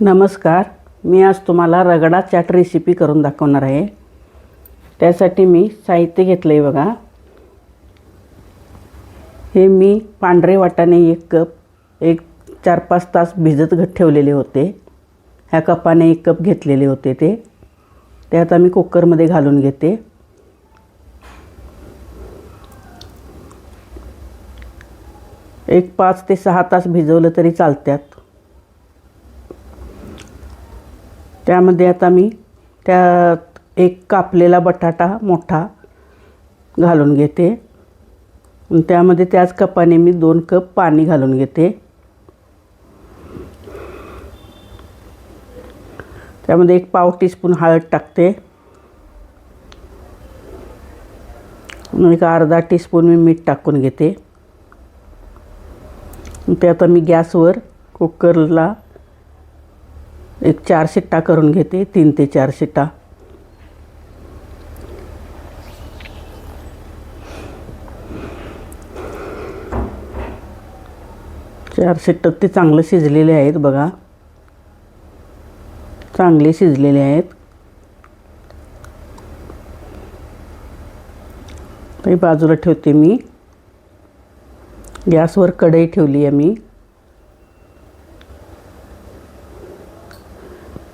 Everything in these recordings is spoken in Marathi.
नमस्कार. मी आज तुम्हाला रगडा चाट रेसिपी करून दाखवणार आहे. त्यासाठी मी साहित्य घेतलं आहे बघा. हे मी पांढरे वाटाणे एक कप एक चार पाच तास भिजत घ ठेवलेले होते. ह्या कपाने एक कप घेतलेले होते ते. त्यात आम्ही कुकरमध्ये घालून घेते. एक पाच ते सहा तास भिजवलं तरी चालतात त्यामध्ये आता मी त्यात एक कापलेला बटाटा मोठा घालून घेते. त्यामध्ये त्याच कपाने मी दोन कप पाणी घालून घेते. त्यामध्ये एक पाव टीस्पून हळद टाकते. एक अर्धा टीस्पून मी मीठ टाकून घेते. ते आता मी गॅसवर कुकरला एक चार शिट्टा करून घेते तीन ते चार शिट्टा. चार शिट्टात ते चांगलं शिजलेले आहेत बघा. चांगले शिजलेले आहेत. ते बाजूला ठेवते मी. गॅसवर कढई ठेवली आहे मी.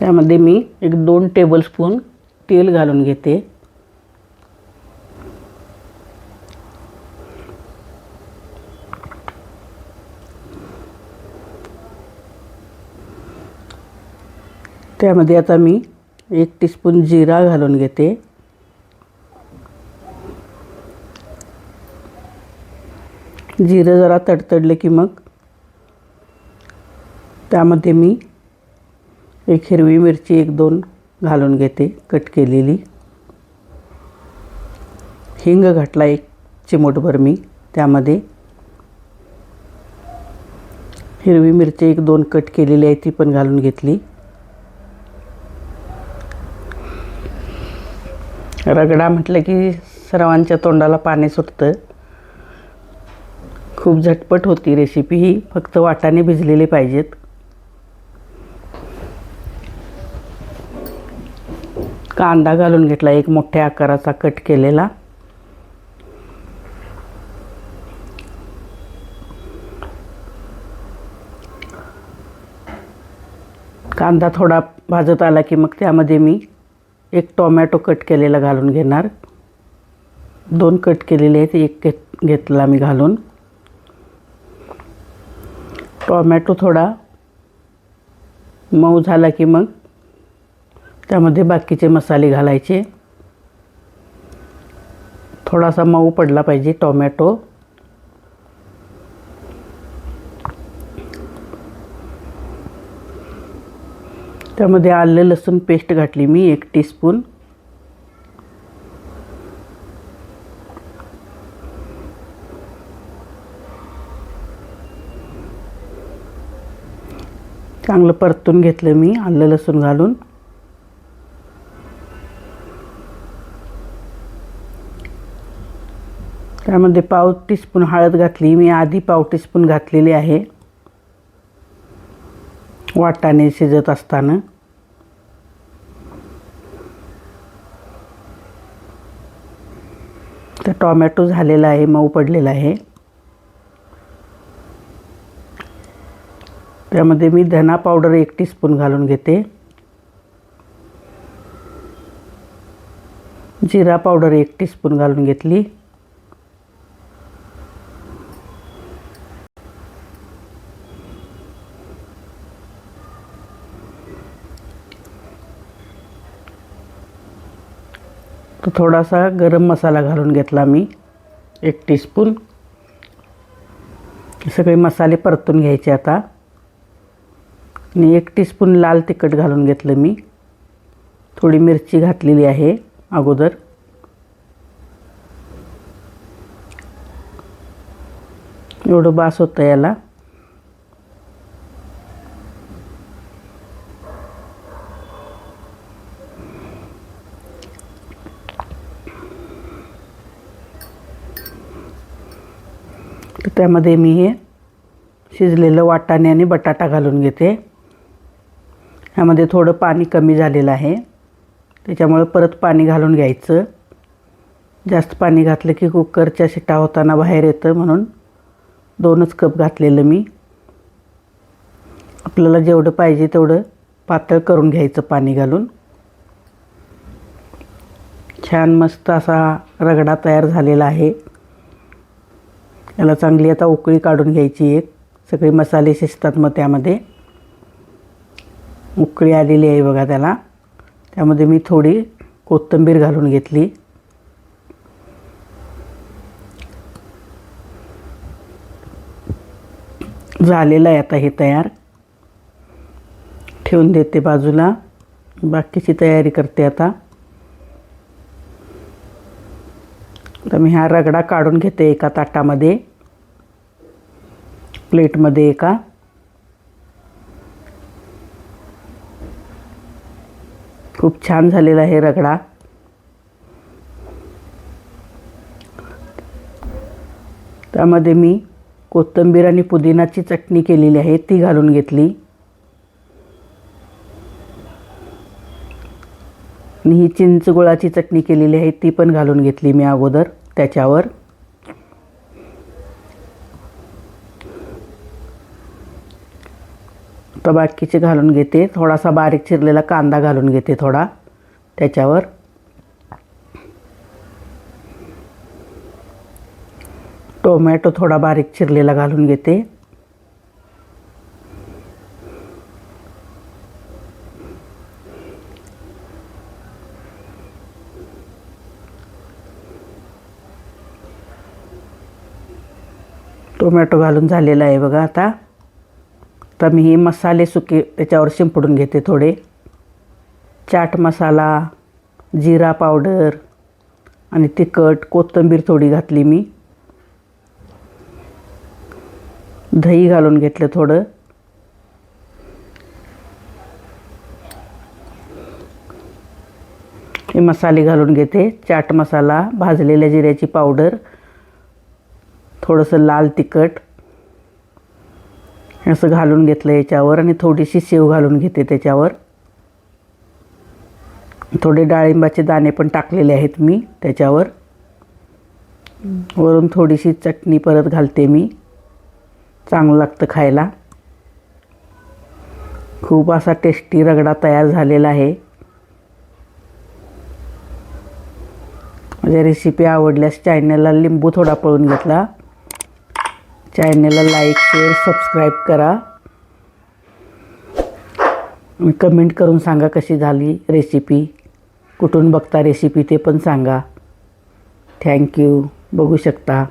त्यामध्ये मी एक दोन टेबलस्पून तेल घालून घेते. त्यामध्ये आता मी एक टीस्पून जिरा घालून घेते. जिरं जरा तडतडले की मग त्यामध्ये मी एक हिरवी मिरची एक दोन घालून घेते कट केलेली. हिंग घातला एक चिमूटभर मी त्यामध्ये हिरवी मिरची एक दोन कट केलेली आहे ती पण घालून घेतली. रगडा म्हटलं की सर्वांच्या तोंडाला पाणी सुटतं. खूप झटपट होती रेसिपी ही फक्त वाटाने भिजलेले पाहिजेत. कांदा घालून घेतला एक मोठ्या आकाराचा कट केलेला. कांदा थोडा भाजत आला की मग त्यामध्ये मी एक टोमॅटो कट केलेला घालून घेणार. दोन कट केलेले आहेत एक घेत घेतला मी घालून. टोमॅटो थोडा मऊ झाला की मग त्यामध्ये बाकीचे मसाले घालायचे. थोडासा मऊ पडला पाहिजे टोमॅटो. त्यामध्ये आलं लसूण पेस्ट घातली मी एक टीस्पून चांगलं परतून घेतलं मी आलं लसूण घालून. त्यामध्ये पाव टीस्पून हळद घातली. मी आधी पाव टीस्पून घातलेली आहे. वाटाणे शिजत असताना. तर टॉमॅटो झालेला आहे मऊ पडलेला आहे. त्यामध्ये मी धना पावडर एक टीस्पून घालून घेते. जिरा पावडर एक टीस्पून घालून घेतली. थोडासा गरम मसाला घालून घेतला मी. एक टीस्पून सगळे मसाले परतून घ्यायचे आता. आणि एक टीस्पून लाल तिखट घालून घेतलं मी. थोडी मिरची घातलेली आहे अगोदर. एवढं बास होतं याला. तर त्यामध्ये मी हे शिजलेलं वाटाणे आणि बटाटा घालून घेते. ह्यामध्ये थोडं पाणी कमी झालेलं आहे. त्याच्यामुळे परत पाणी घालून घ्यायचं. जास्त पाणी घातलं की कुकरच्या शिटा होताना बाहेर येतं म्हणून दोनच कप घातलेलं मी. आपल्याला जेवढं पाहिजे तेवढं पातळ करून घ्यायचं पाणी घालून. छान मस्त असा रगडा तयार झालेला आहे. याला चांगली आता उकळी काढून घ्यायची एक. सगळे मसाले शिजतात मग त्यामध्ये. उकळी आलेली आहे बघा त्याला. त्यामध्ये मी थोडी कोथिंबीर घालून घेतली. झालेलं आहे आता हे तयार. ठेवून देते बाजूला. बाकीची तयारी करते आता. तर मी हा रगडा काढून घेते एका ताटामध्ये. प्लेटमध्ये एका. खूप छान झालेला आहे रगडा. त्यामध्ये मी कोथिंबीर आणि पुदिनाची चटणी केलेली आहे ती घालून घेतली. आणि ही चिंच गुळाची चटणी केलेली आहे ती पण घालून घेतली मी अगोदर. त्याच्यावर तर बाकीचे घालून घेते. थोडासा बारीक चिरलेला कांदा घालून घेते थोडा. त्याच्यावर टोमॅटो थोडा बारीक चिरलेला घालून घेते. टोमॅटो घालून झालेला आहे बघा आता. तर मी हे मसाले सुके त्याच्यावर शिंपडून घेते थोडे. चाट मसाला जिरा पावडर आणि तिखट कोथिंबीर थोडी घातली मी. दही घालून घेतलं थोडं. हे मसाले घालून घेते. चाट मसाला भाजलेल्या जिऱ्याची पावडर थोडंसं लाल तिखट असं घालून घेतलं याच्यावर आणि थोडीशी शेव घालून घेते त्याच्यावर. थोडे डाळिंबाचे दाणे पण टाकलेले आहेत मी त्याच्यावर. वरून थोडीशी चटणी परत घालते मी. चांगलं लागतं खायला. खूप असा टेस्टी रगडा तयार झालेला आहे. माझ्या रेसिपी आवडल्यास चॅनलला लिंबू थोडा पळून घेतला. चॅनलला लाईक शेअर सबस्क्राईब करा. कमेंट करून सांगा कशी झाली रेसिपी कुठून बघता रेसिपी ते पण सांगा. थँक्यू बघू शकता.